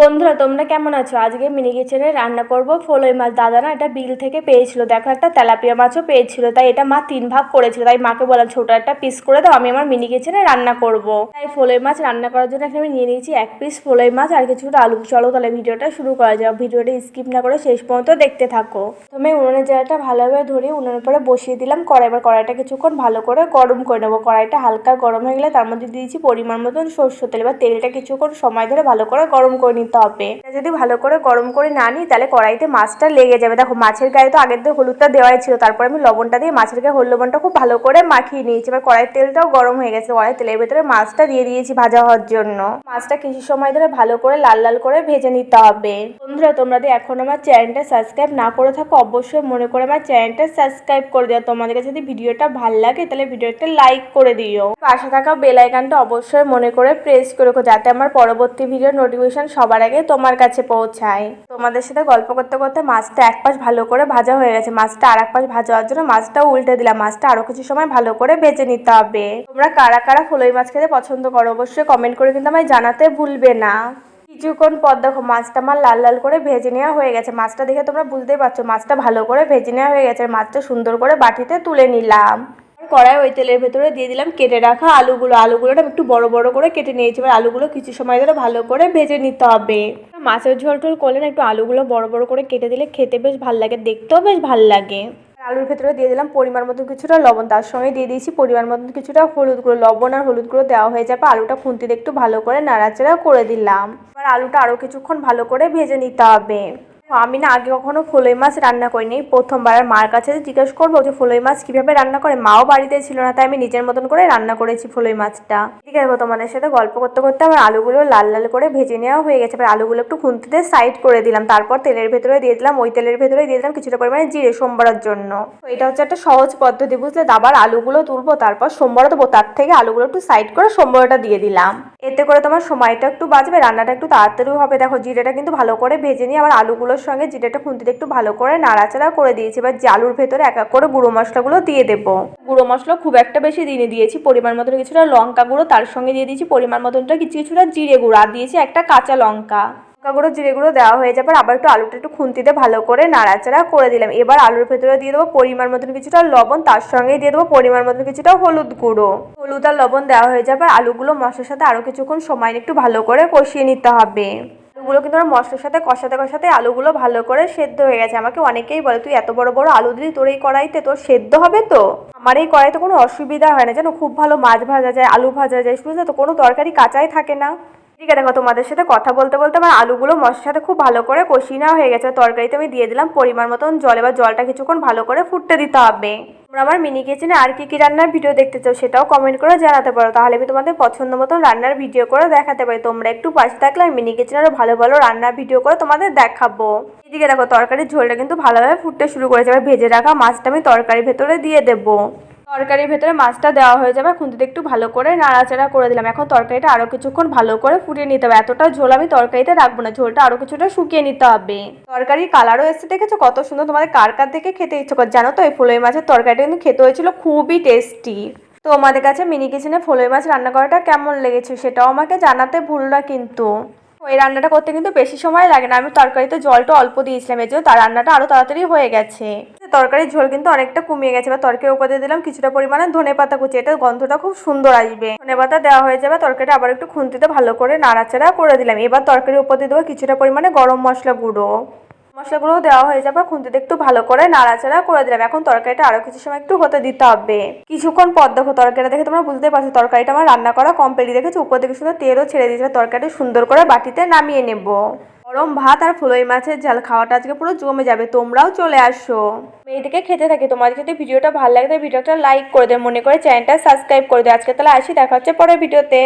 বন্ধুরা, তোমরা কেমন আছো? আজকে মিনি কিচেনে রান্না করব। ফলই মাছ দাদা না এটা বিল থেকে পেয়েছিল। দেখো, একটা তেলাপিয়া মাছও পেয়েছিল। তাই এটা মা তিন ভাগ করেছিল। তাই মাকে বললাম, ছোট একটা পিস করে দাও। আমি আমার মিনি কিচেনে রান্না করব। তাই ফলই মাছ রান্না করার জন্য এখানে আমি নিয়ে নিয়েছি এক পিস ফলই মাছ আর কিছুটা আলু। চলো তাহলে ভিডিওটা শুরু করা যাক। ভিডিওটা স্কিপ না করে শেষ পর্যন্ত দেখতে থাকো। তুমি উনুনের জায়গাটা ভালোভাবে ধরে উনুনের পরে বসিয়ে দিলাম। কড়াই এবার কড়াইটা কিছুক্ষণ ভালো করে গরম করে নেব। কড়াইটা হালকা গরম হয়ে গেলে তার মধ্যে দিয়েছি পরিমাণ মতন সর্ষে তেল এবার তেলটা কিছুক্ষণ সময় ধরে ভালো করে গরম করে নিতে হবে যদি ভালো করে গরম করে না নিই, তাহলে কড়াইতে মাছটা লেগে যাবে। দেখো, মাছের গায়ে তো আগের দিয়ে হলুদটা দেওয়াই ছিল, তারপর আমি লবণটা দিয়ে মাছের গায়ে হলুদ লবণটা খুব ভালো করে মাখিয়ে নিয়েছি। এবার কড়াইয়ের তেলটাও গরম হয়ে গেছে। কড়াই তেলের ভেতরে মাছটা দিয়ে দিয়েছি ভাজা হওয়ার জন্য। মাছটা কিছু সময় ধরে ভালো করে লাল লাল করে ভেজে নিতে হবে। বন্ধুরা, তোমরা যদি এখন আমার চ্যানেলটা সাবস্ক্রাইব না করে থাকো, অবশ্যই মনে করে আমার চ্যানেলটা সাবস্ক্রাইব করে দিও। তোমাদের কাছে যদি ভিডিওটা ভালো লাগে, তাহলে ভিডিওটা লাইক করে দিও। পাশে থাকা বেল আইকনটা অবশ্যই মনে করে প্রেস করে যাতে আমার পরবর্তী ভিডিও নোটিফিকেশন সবার আগে তোমার কাছে পৌঁছায় তোমাদের সাথে গল্প করতে করতে মাছটা এক পাশ ভালো করে ভাজা হয়ে গেছে। মাছটা আর এক পাশ ভাজা হওয়ার জন্য মাছটাও উল্টে দিলাম। মাছটা আরও কিছু সময় ভালো করে ভেজে নিতে হবে। তোমরা কারা কারা ফলই মাছ খেতে পছন্দ করো অবশ্যই কমেন্ট করে কিন্তু আমায় জানাতে ভুলবে না। কিছুক্ষণ পর দেখো মাছটা আমার লাল লাল করে ভেজে নেওয়া হয়ে গেছে। মাছটা দেখে তোমরা বুঝতেই পারছ মাছটা ভালো করে ভেজে নেওয়া হয়ে গেছে। মাছটা সুন্দর করে বাটিতে তুলে নিলাম। কড়াই ওই তেলের ভেতরে দিয়ে দিলাম, কেটে রাখা আলুগুলো। আলুগুলোটা একটু বড় বড় করে কেটে নিয়েছি, এবার আলুগুলো কিছু সময় ধরে ভালো করে ভেজে নিতে হবে। মাছের ঝোল টোল করলে একটু আলুগুলো বড় বড় করে কেটে দিলে খেতে বেশ ভালো লাগে, দেখতেও বেশ ভালো লাগে। আলুর ভেতরে দিয়ে দিলাম পরিমাণ মতো কিছুটা লবণ, তার সঙ্গে দিয়ে দিয়েছি পরিমাণ মতো কিছুটা হলুদ গুঁড়ো, লবণ আর হলুদ গুঁড়ো দেওয়া হয়ে যাবে আলুটা খুন্তিতে একটু ভালো করে নাড়াচাড়া করে দিলাম। এবার আলুটা আরও কিছুক্ষণ ভালো করে ভেজে নিতে হবে। আমি না আগে কখনো ফলই মাছ রান্না করিনি। প্রথমবার মার কাছে জিজ্ঞেস করব যে ফলই মাছ কীভাবে রান্না করে? মাও বাড়িতে ছিল না, তাই আমি নিজের মতন করে রান্না করেছি ফলই মাছটা। ঠিক আছে তোমাদের সাথে গল্প করতে করতে আমার আলুগুলো লাল লাল করে ভেজে নেওয়া হয়ে গেছে। এবার আলুগুলো একটু খুন্তিতে সাইড করে দিলাম। তারপর তেলের ভেতরে দিয়ে দিলাম। ওই তেলের ভেতরে দিয়ে দিলাম কিছুটা পরিমাণে জিরে সোমবারের জন্য। এটা হচ্ছে একটা সহজ পদ্ধতি, বুঝলে? আবার আলুগুলো তুলবো, তারপর সোমবার দেবো। তার থেকে আলুগুলো একটু সাইড করে সোমবারটা দিয়ে দিলাম। এতে করে তোমার সময়টা একটু বাঁচবে, রান্নাটা একটু তাড়াতাড়ি হবে। দেখো, জিরেটা কিন্তু ভালো করে ভেজে নিয়ে আবার আলুগুলোর সঙ্গে জিরেটা খুন্তিতে একটু ভালো করে নাড়াচাড়া করে দিয়েছি এবার যে আলুর ভেতরে এক এক করে গুঁড়ো মশলাগুলো দিয়ে দেবো। গুঁড়ো মশলা খুব একটা বেশি দিয়ে দিয়েছি পরিমাণ মতন কিছুটা লঙ্কা গুঁড়ো তার সঙ্গে দিয়ে দিয়েছি পরিমাণ মতনটা কিছু কিছুটা জিরে গুঁড়ো আর দিয়েছি একটা কাঁচা লঙ্কা। লঙ্কা গুঁড়ো জিরে গুঁড়ো দেওয়া হয়ে যাবে আবার একটু আলুটা একটু খুন্তিতে ভালো করে নাড়াচাড়া করে দিলাম। এবার আলুর ভেতরে দিয়ে দেবো পরিমাণ মতন কিছুটা লবণ তার সঙ্গে দিয়ে দেবো পরিমাণ মতন কিছুটা হলুদ গুঁড়ো। হলুদ আর লবণ দেওয়া হয়ে যাবে আলুগুলো মশলার সাথে আরও কিছুক্ষণ সময় নিয়ে একটু ভালো করে কষিয়ে নিতে হবে। আলুগুলো কিন্তু আমার মশলার সাথে, কষাতে কষাতে আলুগুলো ভালো করে সেদ্ধ হয়ে গেছে। আমাকে অনেকেই বলে, তুই এত বড় বড় আলু দিলি, তোর এই কড়াইতে তোর সেদ্ধ হবে তো? আমার এই কড়াইতে কোনো অসুবিধা হয় না। যেন খুব ভালো মাছ ভাজা যায়, আলু ভাজা যায় বুঝলে তো? কোনো তরকারি কাঁচাই থাকে না। আছে, দেখো তোমাদের সাথে কথা বলতে বলতে আমার আলুগুলো মশলার সাথে খুব ভালো করে কষিয়ে নেওয়া হয়ে গেছে। তরকারিতে আমি দিয়ে দিলাম পরিমাণ মতন জল, এবার জলটা কিছুক্ষণ ভালো করে ফুটতে দিতে হবে। তোমরা আমার মিনি কিচেনে আর কি কি রান্নার ভিডিও দেখতে চাও সেটাও কমেন্ট করে জানাতে পারো। তাহলে আমি তোমাদের পছন্দ মতন রান্নার ভিডিও করে দেখাতে পারি। তোমরা একটু পাশে থাকলে আমি মিনি কিচেনে আরও ভালো ভালো রান্নার ভিডিও করে তোমাদের দেখাবো। এদিকে দেখো, তরকারির ঝোলটা কিন্তু ভালোভাবে ফুটতে শুরু করেছে। এবার ভেজে রাখা মাছটা আমি তরকারির ভেতরে দিয়ে দেবো। তরকারির ভেতরে মাছটা দেওয়া হয়ে যাবে। খুন্তিতে একটু ভালো করে নাড়াচাড়া করে দিলাম। এখন তরকারিটা আরও কিছুক্ষণ ভালো করে ফুটিয়ে নিতে হবে। এতটা ঝোল আমি তরকারিতে রাখব না। ঝোলটা আরও কিছুটা শুকিয়ে নিতে হবে। তরকারির কালারও এসে দেখেছ? কত সুন্দর তোমাদের কার কার থেকে খেতে ইচ্ছে করে। জানো তো, এই ফুলই মাছের তরকারিটা কিন্তু খেতে হয়েছিল খুবই টেস্টি তো আমাদের কাছে মিনি কিচেনে ফুলই মাছ রান্না করাটা কেমন লেগেছে সেটাও আমাকে জানাতে ভুল না কিন্তু। ওই রান্নাটা করতে কিন্তু বেশি সময় লাগে না। আমি তরকারিতে জলটা অল্প দিয়েছিলাম এই জন্য তার রান্নাটা আরও তাড়াতাড়ি হয়ে গেছে। তরকারির ঝোল কিন্তু অনেকটা কমিয়ে গেছে। এবার তরকারির উপর দিলাম কিছুটা পরিমাণে ধনে পাতা কুচি। এটা গন্ধটা খুব সুন্দর আসবে। ধনে পাতা দেওয়া হয়ে যাবে, তরকারিটা আবার একটু খুন্তিতে ভালো করে নাড়াচাড়া করে দিলাম। এবার তরকারির উপর দেবো কিছুটা পরিমাণে গরম মশলা গুঁড়ো। মশলাগুলো দেওয়া হয়ে যাবে, খুন্তিতে একটু ভালো করে নাড়াচাড়া করে দিলাম। এখন তরকারিটা আরও কিছু সময় একটু হতে দিতে হবে। কিছুক্ষণ পর দেখো তরকারিটা দেখে তোমরা বুঝতে পারছ, তরকারিটা আমার রান্না করা কমপ্লিট দেখেছি। উপর থেকে সুন্দর তেলও ছেড়ে দিয়েছে। তরকারিটা সুন্দর করে বাটিতে নামিয়ে নেব। গরম ভাত আর ফুলই মাছের ঝাল খাওয়াটা আজকে পুরো জমে যাবে, তোমরাও চলে আসো। মেয়েদিকে খেতে থাকি, তোমাদের যদি ভিডিওটা ভালো লাগে ভিডিওটা লাইক করে দেবে মনে করে চ্যানেলটা সাবস্ক্রাইব করে দেয় আজকে তাহলে আসি, দেখা হচ্ছে পরের ভিডিওতে।